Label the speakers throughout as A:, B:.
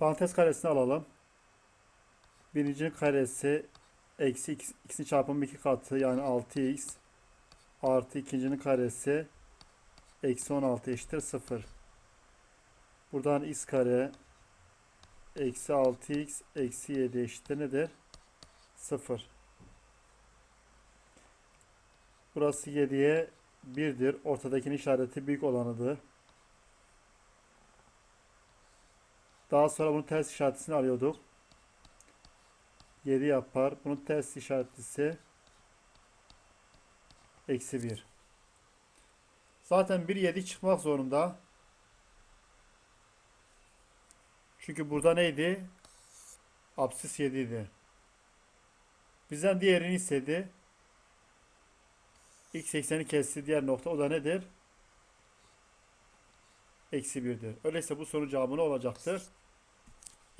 A: Parantez karesini alalım. Birincinin karesi eksi x, x'in çarpımı 2 katı yani 6x artı ikincinin karesi eksi 16 eşittir 0. Buradan x kare eksi 6x eksi 7 eşittir nedir? 0. Burası 7'ye 1'dir. Ortadakinin işareti büyük olanıdır. Daha sonra bunun ters işaretini alıyorduk. 7 yapar. Bunun ters işaretlisi eksi 1. Zaten bir 7 çıkmak zorunda. Çünkü burada neydi? Apsis 7 idi. Bizden diğerini istedi. X ekseni kesti diğer nokta. O da nedir? Eksi 1'dir. Öyleyse bu soru cevabı ne olacaktır?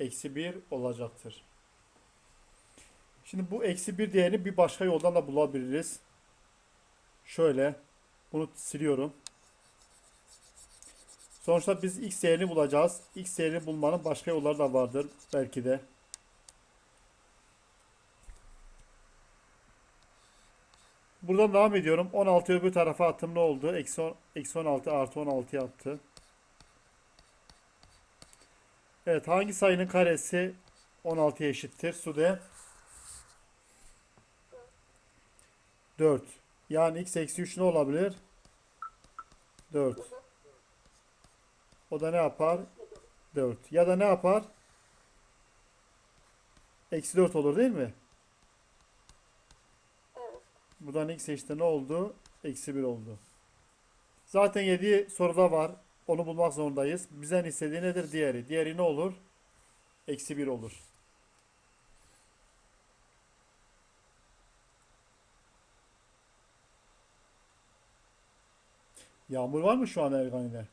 A: Eksi 1 olacaktır. Şimdi bu eksi 1 değerini bir başka yoldan da bulabiliriz. Şöyle. Bunu siliyorum. Sonuçta biz x değerini bulacağız. X değerini bulmanın başka yolları da vardır. Belki de. Buradan devam ediyorum. 16 öbür tarafa attım ne oldu? Eksi, on- eksi 16 artı 16 yaptı. Evet hangi sayının karesi 16'ya eşittir? Sude 4. Yani x eksi 3 ne olabilir? 4. O da ne yapar? 4. Ya da ne yapar? Eksi 4 olur değil mi?
B: Evet.
A: Buradan x eşittir ne oldu? Eksi 1 oldu. Zaten 7 soruda var. Onu bulmak zorundayız. Bizden istediği nedir? Diğeri. Diğeri ne olur? Eksi 1 olur. Yağmur var mı şu an Ergani'de?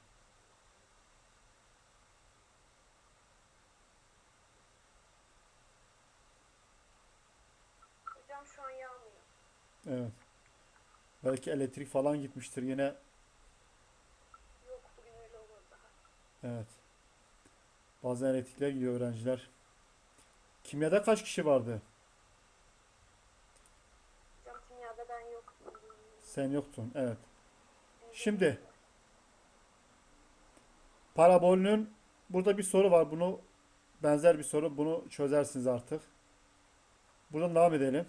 B: Hocam şu an yağmıyor.
A: Evet. Belki elektrik falan gitmiştir yine.
B: Yok bugün öyle olur daha.
A: Evet. Bazen elektrikler gidiyor öğrenciler. Kimyada kaç kişi vardı?
B: Hocam kimyada ben yoktum.
A: Sen yoktun. Evet. Şimdi parabolünün burada bir soru var. Bunu benzer bir soru. Bunu çözersiniz artık. Buradan devam edelim.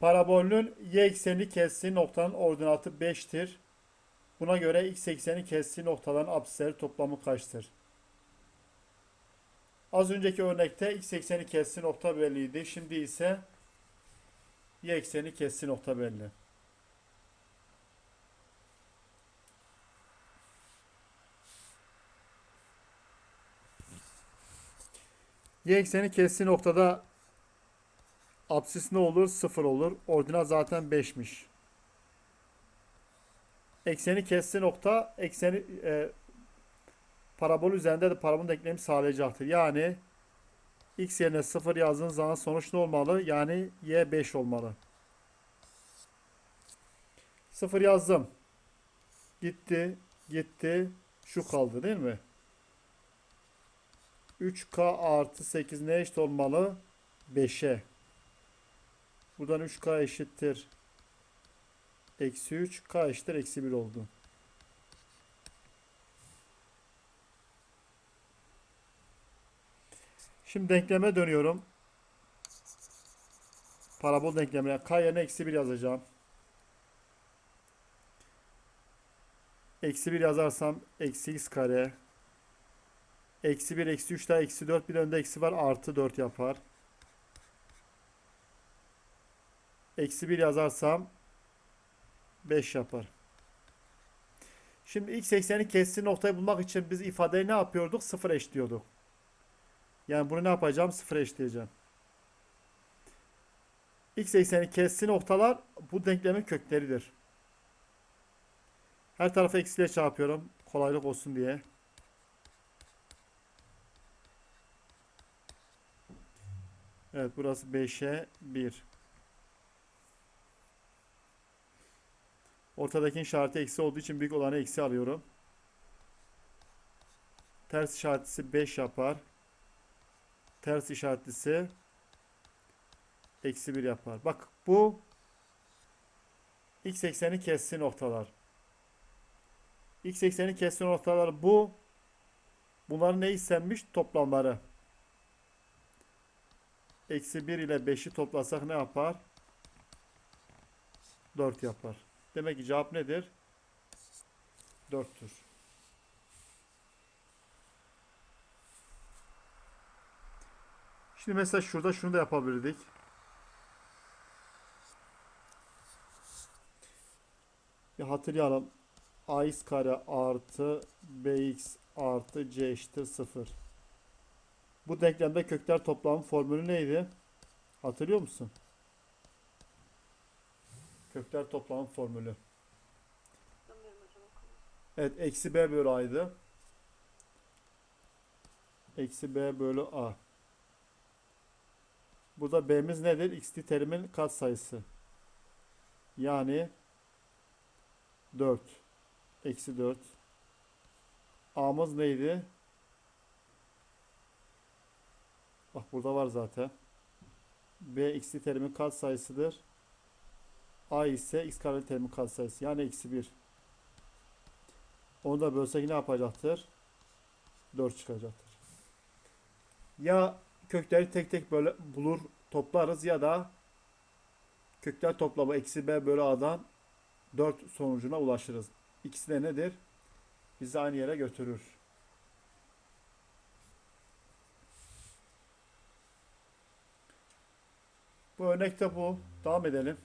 A: Parabolünün y eksenini kestiği noktanın ordinatı 5'tir. Buna göre x ekseni kestiği noktaların apsisleri toplamı kaçtır? Az önceki örnekte x ekseni kestiği nokta belliydi. Şimdi ise y ekseni kestiği nokta belli. Y ekseni kestiği noktada apsis ne olur? 0 olur. Ordinat zaten 5'miş. Ekseni kestiği nokta ekseni e, parabol üzerinde de parabolün denklemi sağlayacaktır. Yani x yerine 0 yazdığın zaman sonuç ne olmalı? Yani y 5 olmalı. 0 yazdım. Gitti, gitti. Şu kaldı değil mi? 3k artı 8 ne eşit olmalı? 5'e. Buradan 3k eşittir. Eksi 3. K eşittir. Eksi 1 oldu. Şimdi denkleme dönüyorum. Parabol denklemine. K yerine eksi 1 yazacağım. Eksi 1 yazarsam eksi x kare. Eksi 1, eksi 3 daha eksi 4. Bir önde eksi var. Artı 4 yapar. Eksi 1 yazarsam 5 yapar. Şimdi x ekseni kestiği noktayı bulmak için biz ifadeyi ne yapıyorduk? 0 eşliyorduk. Yani bunu ne yapacağım? 0 eşleyeceğim. X ekseni kestiği noktalar bu denklemin kökleridir. Her tarafı eksiyle çarpıyorum. Kolaylık olsun diye. Evet burası 5'e 1. Ortadaki işareti eksi olduğu için büyük olanı eksi alıyorum. Ters işaretlisi 5 yapar. Ters işaretlisi eksi 1 yapar. Bak bu x ekseni kestiği noktalar. X ekseni kestiği noktalar bu. Bunların ne istenmiş? Toplamları. Eksi 1 ile 5'i toplasak ne yapar? 4 yapar. Demek ki cevap nedir? 4'tür. Şimdi mesela şurada şunu da yapabilirdik. Bir hatırlayalım. ax kare artı bx artı c eşittir 0. Bu denklemde kökler toplamı formülü neydi? Hatırlıyor musun? Kökler toplamı formülü. Evet eksi b bölü a'ydı. Eksi b bölü a. Burada b'miz nedir? x'li terimin katsayısı. Yani 4. Eksi 4. a'mız neydi? Bak burada var zaten. b x'li terimin katsayısıdır. A ise x kareli terimin katsayısı. Yani eksi 1. Onu da bölsek ne yapacaktır? 4 çıkacaktır. Ya kökleri tek tek böyle bulur toplarız ya da kökler toplamı eksi b bölü a'dan 4 sonucuna ulaşırız. İkisi de nedir? Bizi aynı yere götürür. Bu örnekte bu. Devam edelim.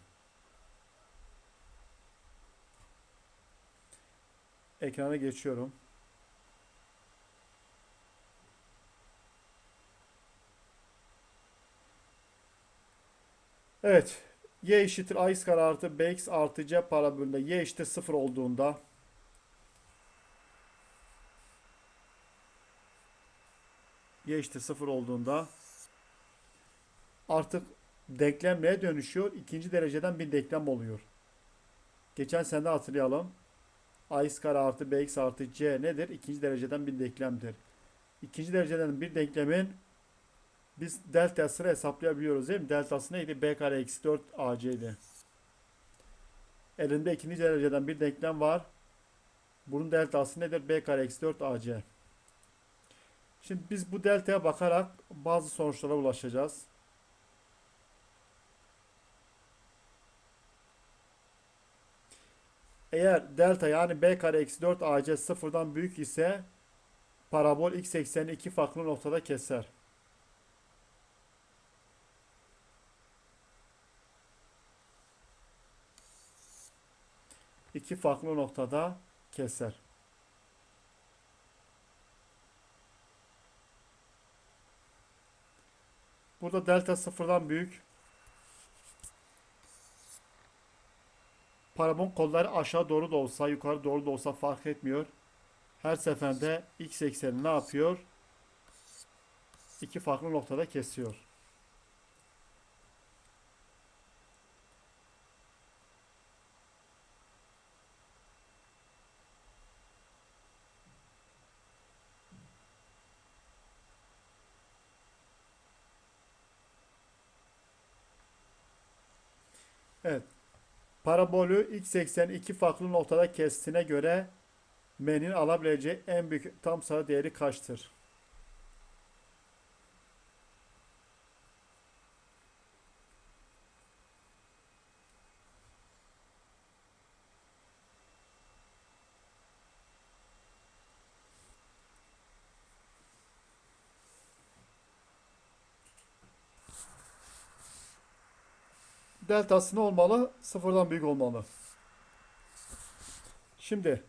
A: Ekrana geçiyorum. Evet. Y eşittir ax kare artı bx artı c parabolünde y eşittir 0 olduğunda y eşittir 0 olduğunda artık denklem neye dönüşüyor? İkinci dereceden bir denklem oluyor. Geçen sene hatırlayalım. Ax kare artı bx artı c nedir? İkinci dereceden bir denklemdir. İkinci dereceden bir denklemin biz deltasını hesaplayabiliyoruz değil mi? Deltası neydi? b kare eksi 4 ac'ydi. Elinde ikinci dereceden bir denklem var. Bunun deltası nedir? b kare eksi 4 ac. Şimdi biz bu deltaya bakarak bazı sonuçlara ulaşacağız. Eğer delta yani b kare eksi 4 ac sıfırdan büyük ise parabol x ekseni iki farklı noktada keser. İki farklı noktada keser. Burada delta sıfırdan büyük. Parabol kolları aşağı doğru da olsa yukarı doğru da olsa fark etmiyor. Her seferinde x ekseni ne yapıyor? İki farklı noktada kesiyor. Evet. Parabolü x ekseni iki farklı noktada kestiğine göre m'nin alabileceği en büyük tam sayı değeri kaçtır? Deltası ne olmalı? Sıfırdan büyük olmalı. Şimdi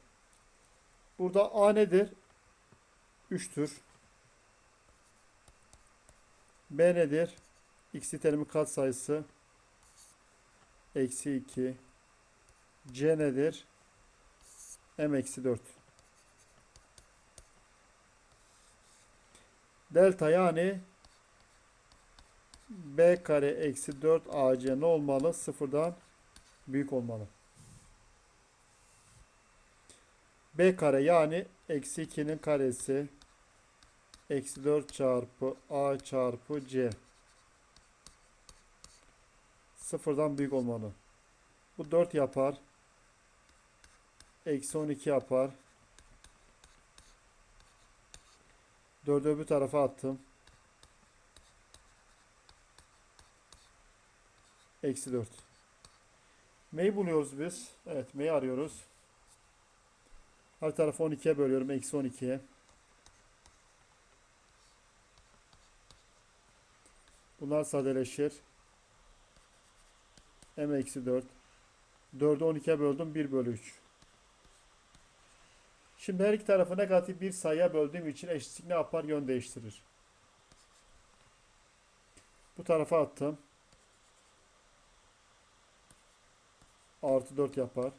A: burada A nedir? 3'tür. B nedir? X terimin katsayısı eksi 2. C nedir? M eksi 4. Delta yani b kare eksi 4 ac ne olmalı? Sıfırdan büyük olmalı. b kare yani eksi 2'nin karesi Eksi 4 çarpı A çarpı C. Sıfırdan büyük olmalı. Bu 4 yapar. Eksi 12 yapar. 4'ü öbür tarafa attım. Eksi 4. M'yi buluyoruz biz. Evet M'yi arıyoruz. Her tarafı 12'ye bölüyorum. Eksi 12'ye. Bunlar sadeleşir. M eksi 4. 4'ü 12'ye böldüm. 1 bölü 3. Şimdi her iki tarafı negatif bir sayıya böldüğüm için eşitlik ne yapar? Yön değiştirir. Bu tarafa attım. Artı 4 yapar.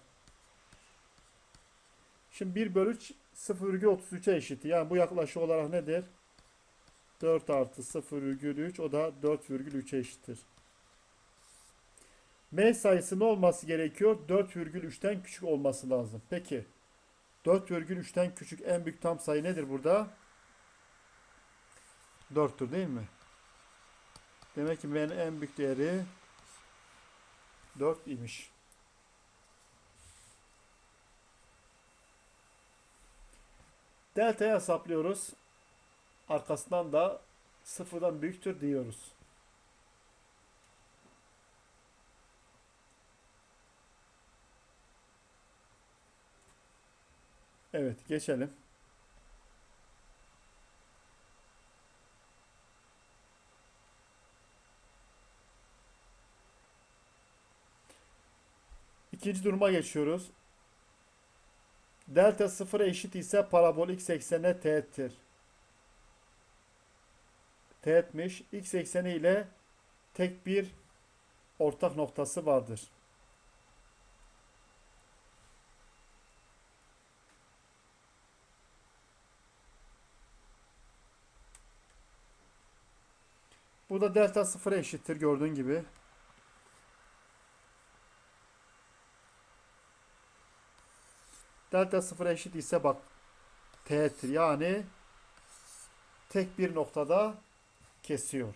A: Şimdi 1 bölü 3 0,33'e eşit. Yani bu yaklaşık olarak nedir? 4 artı 0,3 o da 4,3'e eşittir. M sayısı ne olması gerekiyor? 4,3'ten küçük olması lazım. Peki 4,3'ten küçük en büyük tam sayı nedir burada? 4'tür değil mi? Demek ki M'nin en büyük değeri 4 imiş. Delta'yı hesaplıyoruz. Arkasından da sıfırdan büyüktür diyoruz. Evet geçelim. İkinci duruma geçiyoruz. Delta sıfıra eşit ise parabol x eksene teğettir. Teğetmiş. X ekseni ile tek bir ortak noktası vardır. Burada delta sıfıra eşittir gördüğün gibi. Delta sıfıra eşit ise bak teğettir. Yani tek bir noktada kesiyor.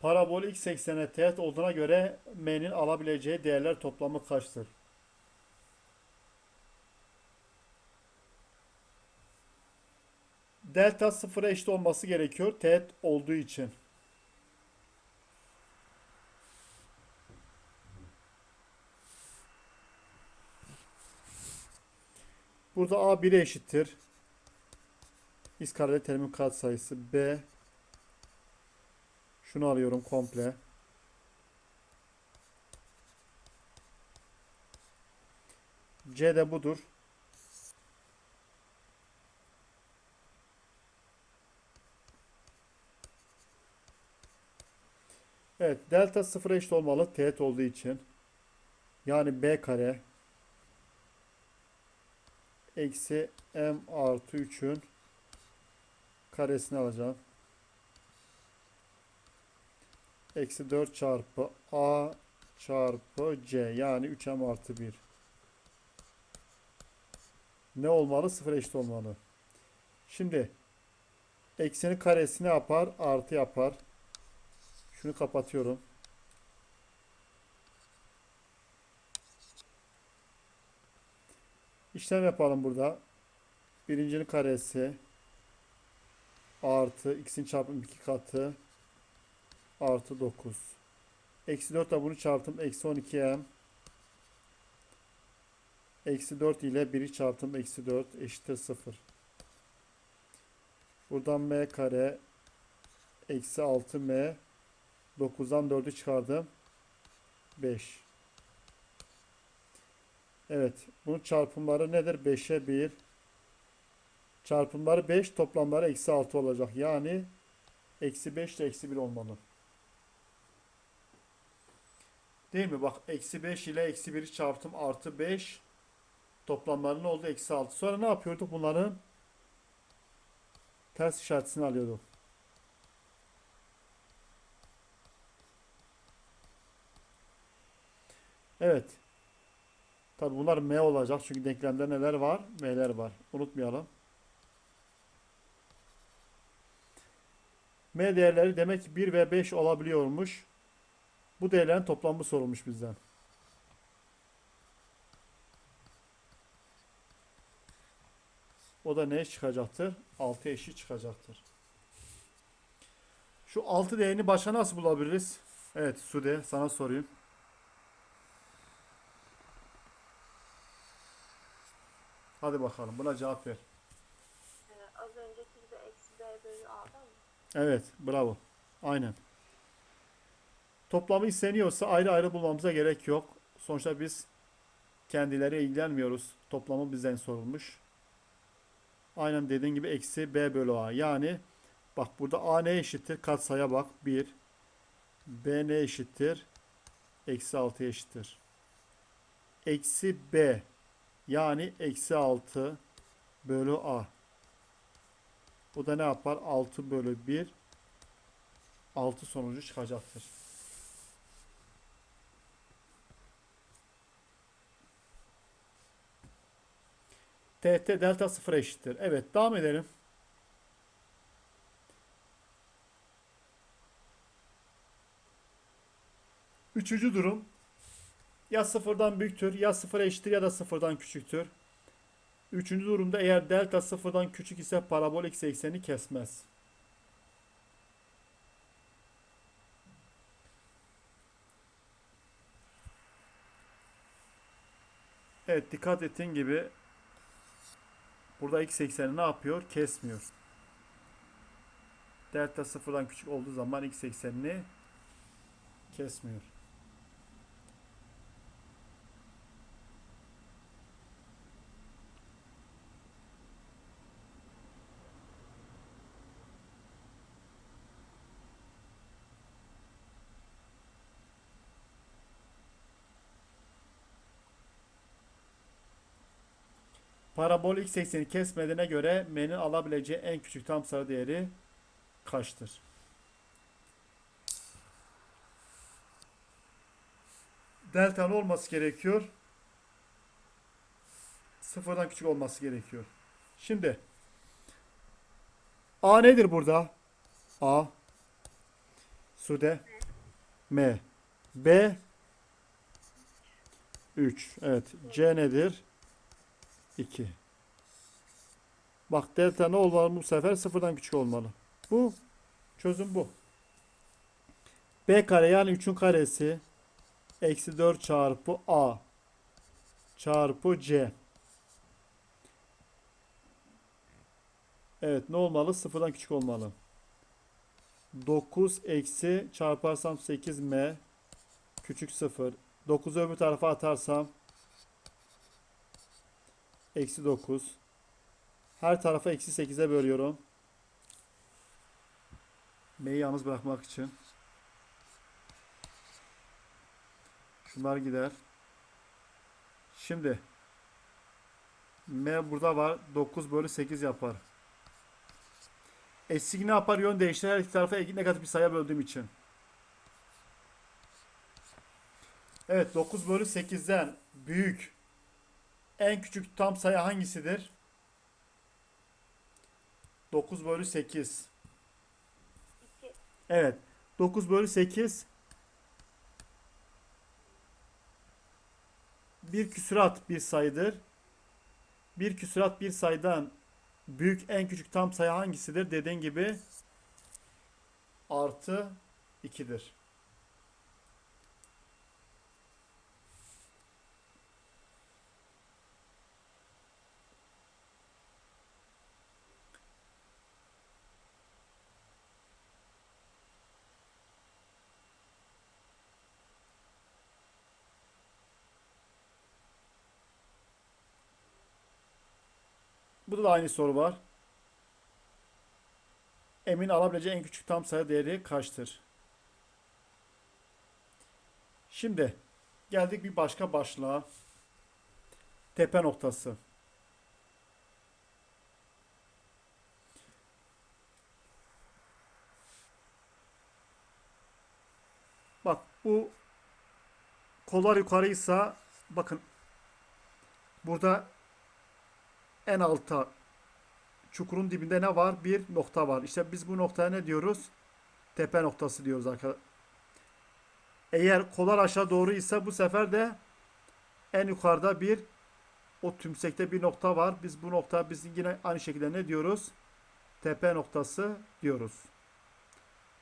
A: Parabol x eksene teğet olduğuna göre m'nin alabileceği değerler toplamı kaçtır? Delta sıfıra eşit olması gerekiyor teğet olduğu için. Burada a 1'e eşittir. X kareli terimin katsayısı b şunu alıyorum komple. C de budur. Evet, delta sıfıra eşit olmalı teğet olduğu için. Yani b kare eksi m artı 3'ün karesini alacağım. Eksi 4 çarpı a çarpı c yani 3m artı 1. Ne olmalı? Sıfır eşit olmalı. Şimdi eksenin karesi ne yapar? Artı yapar. Şunu kapatıyorum. İşlem yapalım burada. Birincinin karesi artı x'in çarpım 2 katı artı 9. Eksi 4 ile bunu çarptım. Eksi 12m. Eksi 4 ile 1'i çarptım. Eksi 4 eşittir 0. Buradan m kare eksi 6m 9'dan 4'ü çıkardım. 5. Evet. Bunun çarpımları nedir? 5'e 1. Çarpımları 5. Toplamları eksi 6 olacak. Yani eksi 5 ile eksi 1 olmalı. Değil mi? Bak eksi 5 ile eksi 1'i çarptım artı 5. Toplamları ne oldu? Eksi 6. Sonra ne yapıyorduk? Bunların ters işaretini alıyorduk. Evet. Tabi bunlar M olacak çünkü denklemde neler var? M'ler var. Unutmayalım. M değerleri demek ki 1 ve 5 olabiliyormuş. Bu değerlerin toplamı sorulmuş bizden. O da ne çıkacaktır? 6 eşit çıkacaktır. Şu 6 değerini başa nasıl bulabiliriz? Evet Sude sana sorayım. Hadi bakalım buna cevap ver.
B: Ee, az önceki gibi eksi b bölü a'dan mı?
A: Evet, bravo. Aynen. Toplamı isteniyorsa ayrı ayrı bulmamıza gerek yok. Sonuçta biz kendileri ilgilenmiyoruz. Toplamı bizden sorulmuş. Aynen dediğin gibi eksi b bölü a. Yani bak burada a ne eşittir? Katsaya bak. 1. b ne eşittir? Eksi 6 eşittir. Eksi b. Yani eksi 6 bölü a. Bu da ne yapar? 6 bölü 1 6 sonucu çıkacaktır. TT delta 0 eşittir. Evet devam edelim. Üçüncü durum ya sıfırdan büyüktür ya sıfıra eşittir ya da sıfırdan küçüktür. Üçüncü durumda eğer delta sıfırdan küçük ise parabol x ekseni kesmez. Evet dikkat ettiğin gibi burada x ekseni ne yapıyor? Kesmiyor. Delta sıfırdan küçük olduğu zaman x eksenini kesmiyor. Parabol x ekseni kesmediğine göre m'nin alabileceği en küçük tam sayı değeri kaçtır? Delta ne olması gerekiyor? Sıfırdan küçük olması gerekiyor. Şimdi A nedir burada? A Sude M B 3 Evet C nedir? 2 Bak delta ne olmalı bu sefer? Sıfırdan küçük olmalı. Bu çözüm bu. B kare yani 3'ün karesi eksi 4 çarpı A çarpı C. Evet ne olmalı? Sıfırdan küçük olmalı. 9 eksi çarparsam 8M küçük 0. 9'u öbür tarafa atarsam eksi 9. Her tarafa eksi 8'e bölüyorum. M'yi yalnız bırakmak için. Şunlar gider. Şimdi M burada var. 9 bölü 8 yapar. Eşlik ne yapar? Yön değiştirir. Her iki tarafa negatif bir sayıya böldüğüm için. Evet 9 bölü 8'den büyük en küçük tam sayı hangisidir? 9 bölü 8.
B: 2
A: Evet. 9 bölü 8 bir küsurat bir sayıdır. Bir küsurat bir sayıdan büyük en küçük tam sayı hangisidir? Dediğin gibi artı 2'dir. Burada da aynı soru var. Emin alabileceği en küçük tam sayı değeri kaçtır? Şimdi geldik bir başka başlığa. Tepe noktası. Bak bu kollar yukarıysa bakın burada en alta çukurun dibinde ne var? Bir nokta var. İşte biz bu noktaya ne diyoruz? Tepe noktası diyoruz arkadaşlar. Eğer kollar aşağı doğru ise bu sefer de en yukarıda bir o tümsekte bir nokta var. Biz bu nokta biz yine aynı şekilde ne diyoruz? Tepe noktası diyoruz.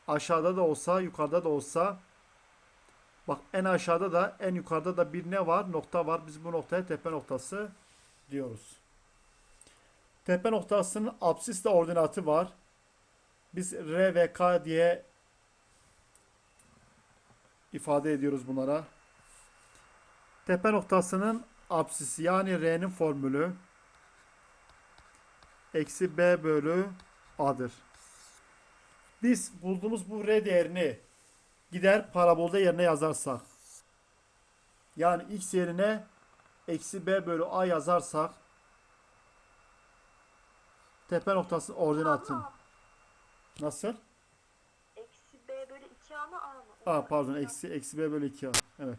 A: Aşağıda da olsa, yukarıda da olsa bak en aşağıda da en yukarıda da bir ne var? Nokta var. Biz bu noktaya tepe noktası diyoruz. Tepe noktasının absisle ordinatı var. Biz R ve K diye ifade ediyoruz bunlara. Tepe noktasının absisi yani R'nin formülü eksi B bölü A'dır. Biz bulduğumuz bu R değerini gider parabolde yerine yazarsak yani x yerine eksi B bölü A yazarsak tepe noktasının ordinatın
B: Ama
A: nasıl?
B: eksi b bölü 2a mı a mı?
A: Aa pardon eksi eksi b bölü 2a. Evet.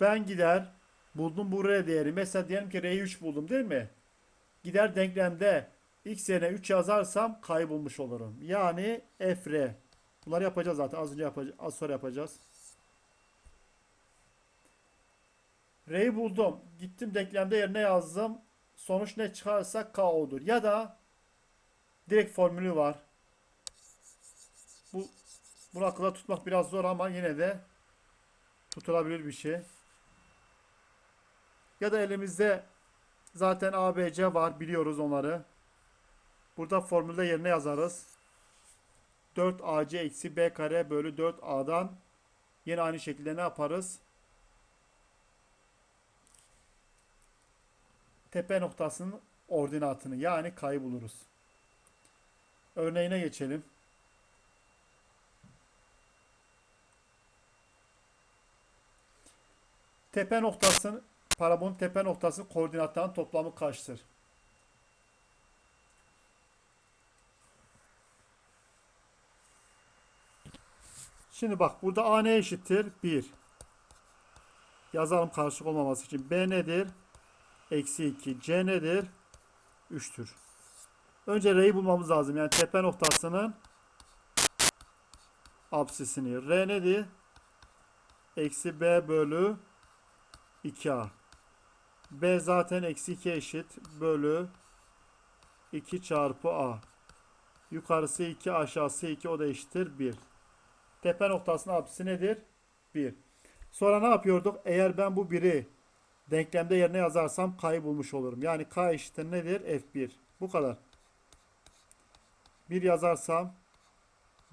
A: Ben gider buldum bu r değeri. Mesela diyelim ki r'yi 3 buldum değil mi? Gider denklemde x yerine 3 yazarsam kaybolmuş olurum. Yani f r. Bunları yapacağız zaten. Az önce yapacağız. Az sonra yapacağız. R'yi buldum. Gittim denklemde yerine yazdım. Sonuç ne çıkarsa k olur. Ya da direkt formülü var. Bu bunu akılda tutmak biraz zor ama yine de tutulabilir bir şey. Ya da elimizde zaten A, B, C var. Biliyoruz onları. Burada formülde yerine yazarız. 4AC eksi B kare bölü 4A'dan yine aynı şekilde ne yaparız? Tepe noktasının ordinatını yani k'yı buluruz. Örneğine geçelim. Tepe noktasının parabolun tepe noktası koordinatların toplamı kaçtır? Şimdi bak burada A ne eşittir? 1. Yazalım karışık olmaması için. B nedir? Eksi 2. C nedir? 3'tür. Önce R'yi bulmamız lazım. Yani tepe noktasının absisini. R nedir? Eksi B bölü 2A. B zaten eksi 2 eşit bölü 2 çarpı A. Yukarısı 2 aşağısı 2 o da eşittir 1. Tepe noktasının apsisi nedir? 1. Sonra ne yapıyorduk? Eğer ben bu 1'i denklemde yerine yazarsam k'yı bulmuş olurum. Yani k eşittir nedir? F1. Bu kadar. 1 yazarsam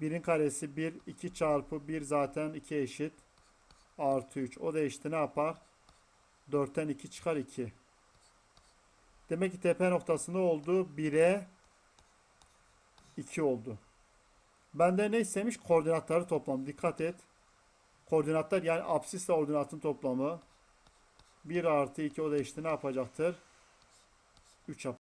A: 1'in karesi 1. 2 çarpı 1 zaten 2 eşit. Artı 3. O da işte ne yapar? 4'ten 2 çıkar 2. Demek ki tepe noktası ne oldu? 1'e 2 oldu. Bende ne istemiş? Koordinatları toplamı. Dikkat et. Koordinatlar yani absisle ordinatın toplamı. 1 artı 2 o da işte ne yapacaktır? 3 yapar.